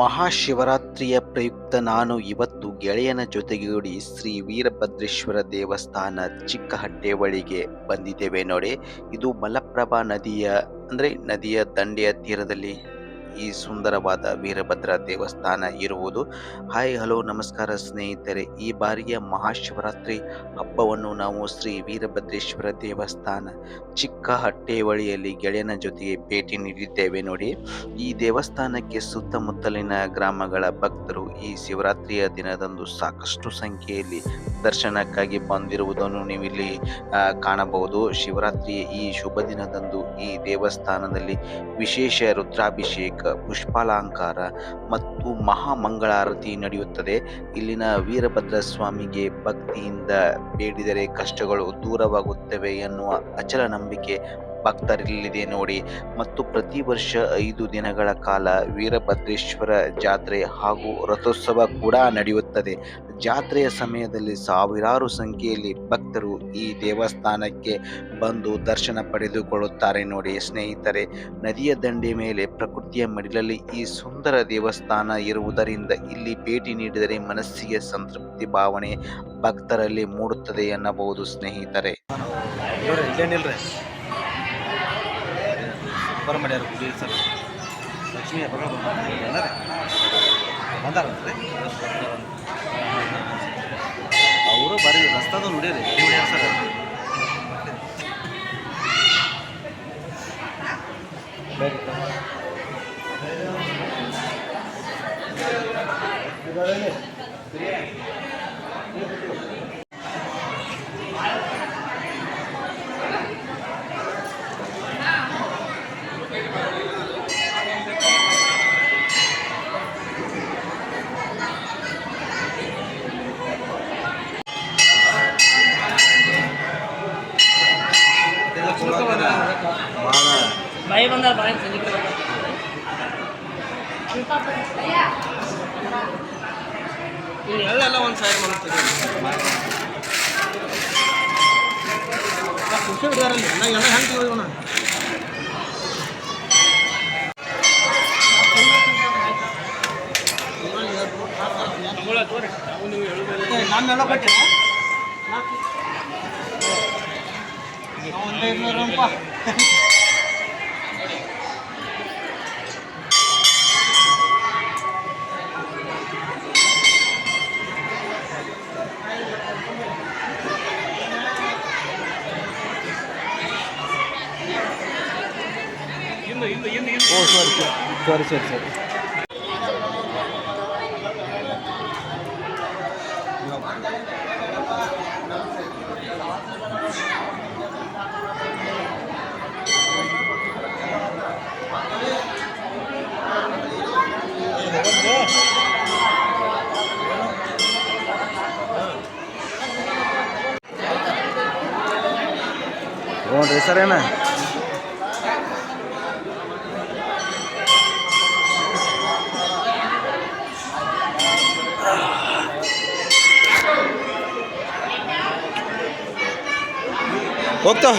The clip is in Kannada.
ಮಹಾಶಿವರಾತ್ರಿಯ ಪ್ರಯುಕ್ತ ನಾನು ಇವತ್ತು ಗೆಳೆಯನ ಜೊತೆಗೂಡಿ ಶ್ರೀ ವೀರಭದ್ರೇಶ್ವರ ದೇವಸ್ಥಾನ ಚಿಕ್ಕಹಟ್ಟೆವಳಿಗೆ ಬಂದಿದ್ದೇವೆ ನೋಡಿ. ಇದು ಮಲಪ್ರಭಾ ನದಿಯ, ಅಂದರೆ ನದಿಯ ದಂಡೆಯ ತೀರದಲ್ಲಿ ಈ ಸುಂದರವಾದ ವೀರಭದ್ರ ದೇವಸ್ಥಾನ ಇರುವುದು. ಹಾಯ್ ಹಲೋ ನಮಸ್ಕಾರ ಸ್ನೇಹಿತರೆ. ಈ ಬಾರಿಯ ಮಹಾಶಿವರಾತ್ರಿ ಹಬ್ಬವನ್ನು ನಾವು ಶ್ರೀ ವೀರಭದ್ರೇಶ್ವರ ದೇವಸ್ಥಾನ ಚಿಕ್ಕ ಹಟ್ಟೆವಳಿಯಲ್ಲಿ ಗೆಳೆಯನ ಜೊತೆಗೆ ಭೇಟಿ ನೀಡಿದ್ದೇವೆ ನೋಡಿ. ಈ ದೇವಸ್ಥಾನಕ್ಕೆ ಸುತ್ತಮುತ್ತಲಿನ ಗ್ರಾಮಗಳ ಭಕ್ತರು ಈ ಶಿವರಾತ್ರಿಯ ದಿನದಂದು ಸಾಕಷ್ಟು ಸಂಖ್ಯೆಯಲ್ಲಿ ದರ್ಶನಕ್ಕಾಗಿ ಬಂದಿರುವುದನ್ನು ನೀವು ಇಲ್ಲಿ ಕಾಣಬಹುದು. ಶಿವರಾತ್ರಿಯ ಈ ಶುಭ ದಿನದಂದು ಈ ದೇವಸ್ಥಾನದಲ್ಲಿ ವಿಶೇಷ ರುದ್ರಾಭಿಷೇಕ ಪುಷ್ಪಾಲಂಕಾರ ಮತ್ತು ಮಹಾಮಂಗಳಾರತಿ ನಡೆಯುತ್ತದೆ. ಇಲ್ಲಿನ ವೀರಭದ್ರ ಸ್ವಾಮಿಗೆ ಭಕ್ತಿಯಿಂದ ಬೇಡಿದರೆ ಕಷ್ಟಗಳು ದೂರವಾಗುತ್ತವೆ ಎನ್ನುವ ಅಚಲ ನಂಬಿಕೆ ಭಕ್ತರಲ್ಲಿದೆ ನೋಡಿ. ಮತ್ತು ಪ್ರತಿ ವರ್ಷ ಐದು ದಿನಗಳ ಕಾಲ ವೀರಭದ್ರೇಶ್ವರ ಜಾತ್ರೆ ಹಾಗೂ ರಥೋತ್ಸವ ಕೂಡ ನಡೆಯುತ್ತದೆ. ಜಾತ್ರೆಯ ಸಮಯದಲ್ಲಿ ಸಾವಿರಾರು ಸಂಖ್ಯೆಯಲ್ಲಿ ಭಕ್ತರು ಈ ದೇವಸ್ಥಾನಕ್ಕೆ ಬಂದು ದರ್ಶನ ಪಡೆದುಕೊಳ್ಳುತ್ತಾರೆ ನೋಡಿ. ಸ್ನೇಹಿತರೆ, ನದಿಯ ದಂಡೆ ಮೇಲೆ ಪ್ರಕೃತಿಯ ಮಡಿಲಲ್ಲಿ ಈ ಸುಂದರ ದೇವಸ್ಥಾನ ಇರುವುದರಿಂದ ಇಲ್ಲಿ ಭೇಟಿ ನೀಡಿದರೆ ಮನಸ್ಸಿಗೆ ಸಂತೃಪ್ತಿ ಭಾವನೆ ಭಕ್ತರಲ್ಲಿ ಮೂಡುತ್ತದೆ ಎನ್ನಬಹುದು ಸ್ನೇಹಿತರೆ. ಸೂಪರ್ ಮಾಡ್ಯಾರ ಗುಡಿ ಸರ್. ಲಕ್ಷ್ಮೀ ವ್ಯಾಪಾರ ಬಂದಾರ? ಅವರು ಬರೀ ರಸ್ತಾದ ನೋಡಿರಿ ಎಲ್ಲಿ ಹೊಡ್ಯಾರ ಸರ್? ಭಾಳ ಬಾಯಿ ಬಂದ ಬಾಯಿ ಸಂಜೆ ಬಂದ ಇಲ್ಲಿ ಎಲ್ಲ ಒಂದು ಸೈಡ್ ಮಾಡ್ತೀವಿ ಖುಷಿ ಬಿಡ್ತಾರಲ್ಲಿ ನಾ ಎಲ್ಲ ಹೆಂಗೆ ಇವನ ನಾನು ಎಲ್ಲ ಕೊಟ್ಟೆ ಒಂದು ಐದುನೂರು ರೂಪಾಯಿ ಓ ಸರಿ ಸರಿ ಸರಿ ಸರಿ ಸರಿ ರೀ ಸರ್ ಏನ? ಹೋಗ್ತಾ.